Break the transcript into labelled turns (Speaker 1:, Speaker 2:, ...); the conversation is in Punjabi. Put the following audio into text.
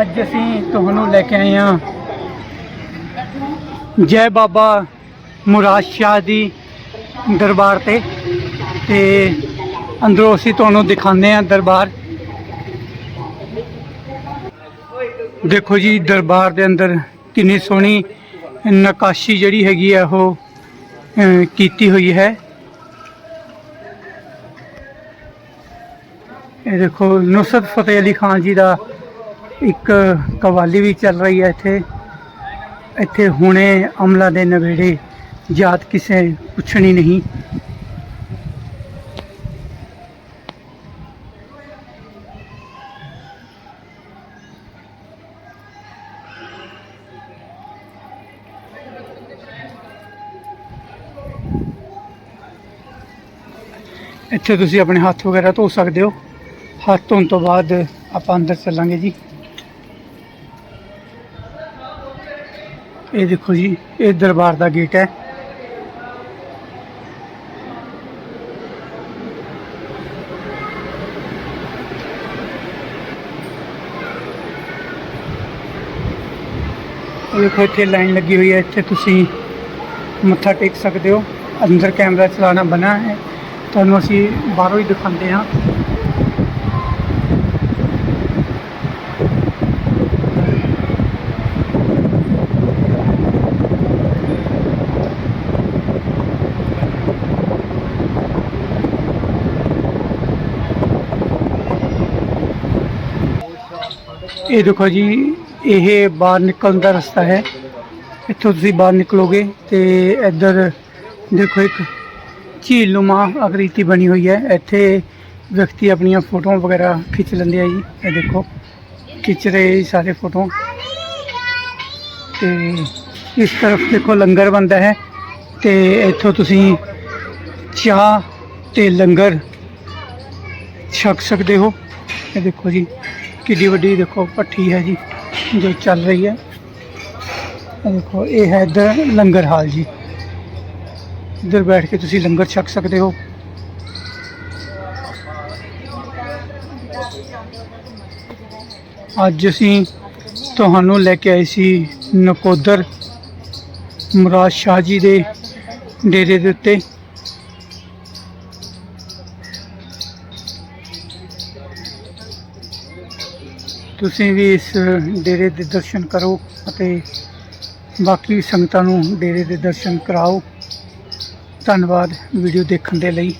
Speaker 1: ਅੱਜ ਅਸੀਂ ਤੁਹਾਨੂੰ ਲੈ ਕੇ ਆਏ ਹਾਂ। ਜੈ ਬਾਬਾ ਮੁਰਾਦ ਸ਼ਾਹ ਦੀ ਦਰਬਾਰ ਤੇ ਤੇ ਅੰਦਰੋਂ ਅਸੀਂ ਤੁਹਾਨੂੰ ਦਿਖਾਉਂਦੇ ਹਾਂ ਦਰਬਾਰ। ਦੇਖੋ ਜੀ, ਦਰਬਾਰ ਦੇ ਅੰਦਰ ਕਿੰਨੀ ਸੋਹਣੀ ਨਕਾਸ਼ੀ ਜਿਹੜੀ ਹੈਗੀ ਆ, ਉਹ ਕੀਤੀ ਹੋਈ ਹੈ। ਇਹ ਦੇਖੋ, ਨੁਸਰਤ ਫਤਿਹ ਅਲੀ ਖਾਨ ਜੀ ਦਾ ਇੱਕ ਕਵਾਲੀ ਵੀ ਚੱਲ ਰਹੀ ਹੈ ਇੱਥੇ। ਇੱਥੇ ਹੁਣੇ ਅਮਲਾ ਦੇ ਨਵੇੜੇ ਜਾਤ ਕਿਸੇ ਪੁੱਛਣੀ ਨਹੀਂ। ਇੱਥੇ ਤੁਸੀਂ ਆਪਣੇ ਹੱਥ ਵਗੈਰਾ ਧੋ ਸਕਦੇ ਹੋ। ਹੱਥ ਧੋਣ ਤੋਂ ਬਾਅਦ ਆਪਾਂ ਅੰਦਰ ਚੱਲਾਂਗੇ ਜੀ। ਇਹ ਦੇਖੋ ਜੀ, ਇਹ ਦਰਬਾਰ ਦਾ ਗੇਟ ਹੈ। ਦੇਖੋ, ਇੱਥੇ ਲਾਈਨ ਲੱਗੀ ਹੋਈ ਹੈ, ਇੱਥੇ ਤੁਸੀਂ ਮੱਥਾ ਟੇਕ ਸਕਦੇ ਹੋ। ਅੰਦਰ ਕੈਮਰਾ ਚਲਾਉਣਾ ਬਣਾ ਹੈ। ਤੁਹਾਨੂੰ ਅਸੀਂ ਬਾਹਰੋਂ ਹੀ ਦਿਖਾਉਂਦੇ ਹਾਂ। ਇਹ ਦੇਖੋ ਜੀ, ਇਹ ਬਾਹਰ ਨਿਕਲਣ ਦਾ ਰਸਤਾ ਹੈ। ਇੱਥੋਂ ਤੁਸੀਂ ਬਾਹਰ ਨਿਕਲੋਗੇ ਤੇ ਇੱਧਰ ਦੇਖੋ ਇੱਕ ਝੀਲ ਨੁਮਾ ਆਕ੍ਰਿਤੀ ਬਣੀ ਹੋਈ ਹੈ। ਇੱਥੇ ਵਿਅਕਤੀ ਆਪਣੀਆਂ ਫੋਟੋਆਂ ਵਗੈਰਾ ਖਿੱਚ ਲੈਂਦੇ ਆ ਜੀ। ਇਹ ਦੇਖੋ, ਖਿੱਚ ਰਹੇ ਜੀ ਸਾਰੇ ਫੋਟੋ। ਤੇ ਇਸ ਤਰਫ ਦੇਖੋ ਲੰਗਰ ਬੰਦਾ ਹੈ ਤੇ ਇੱਥੋਂ ਤੁਸੀਂ ਚਾਹ ਤੇ ਲੰਗਰ ਛਕ ਸਕਦੇ ਹੋ। ਇਹ ਦੇਖੋ ਜੀ ਕਿੱਡੀ ਵੱਡੀ ਦੇਖੋ ਭੱਠੀ ਹੈ ਜੀ, ਜੋ ਚੱਲ ਰਹੀ ਹੈ। ਦੇਖੋ, ਇਹ ਹੈ ਇੱਧਰ ਲੰਗਰ ਹਾਲ ਜੀ। ਇੱਧਰ ਬੈਠ ਕੇ ਤੁਸੀਂ ਲੰਗਰ ਛਕ ਸਕਦੇ ਹੋ। ਅੱਜ ਅਸੀਂ ਤੁਹਾਨੂੰ ਲੈ ਕੇ ਆਏ ਸੀ ਨਕੋਦਰ ਮੁਰਾਦ ਸ਼ਾਹ ਜੀ ਦੇ ਡੇਰੇ ਦੇ ਉੱਤੇ। ਤੁਸੀਂ ਵੀ ਇਸ ਡੇਰੇ ਦੇ ਦਰਸ਼ਨ ਕਰੋ ਅਤੇ ਬਾਕੀ ਸੰਗਤਾਂ ਨੂੰ ਡੇਰੇ ਦੇ ਦਰਸ਼ਨ ਕਰਾਓ। ਧੰਨਵਾਦ ਵੀਡੀਓ ਦੇਖਣ ਦੇ ਲਈ।